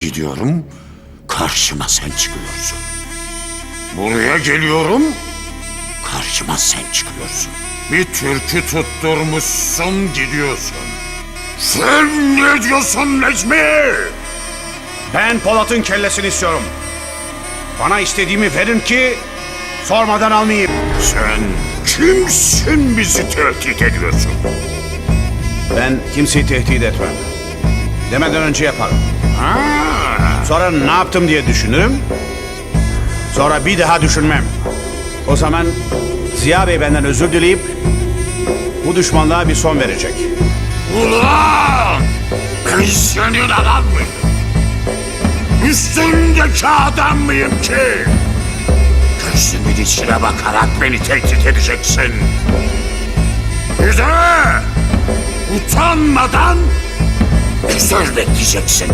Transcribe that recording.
Gidiyorum, karşıma sen çıkıyorsun. Buraya geliyorum, karşıma sen çıkıyorsun. Bir türkü tutturmuşsun gidiyorsun. Sen ne diyorsun Necmi? Ben Polat'ın kellesini istiyorum. Bana istediğimi verin ki sormadan almayayım. Sen kimsin bizi tehdit ediyorsun? Ben kimseyi tehdit etmem. Demeden önce yaparım. Ha, Sonra ne yaptım diye düşünürüm. Sonra bir daha düşünmem. O zaman Ziya Bey benden özür dileyip bu düşmanlığa bir son verecek. ulan! Senin adam mıyım? Üstündeki adam mıyım ki? Gözümün içine bakarak beni tehdit edeceksin. Bir utanmadan özür bekleyeceksin.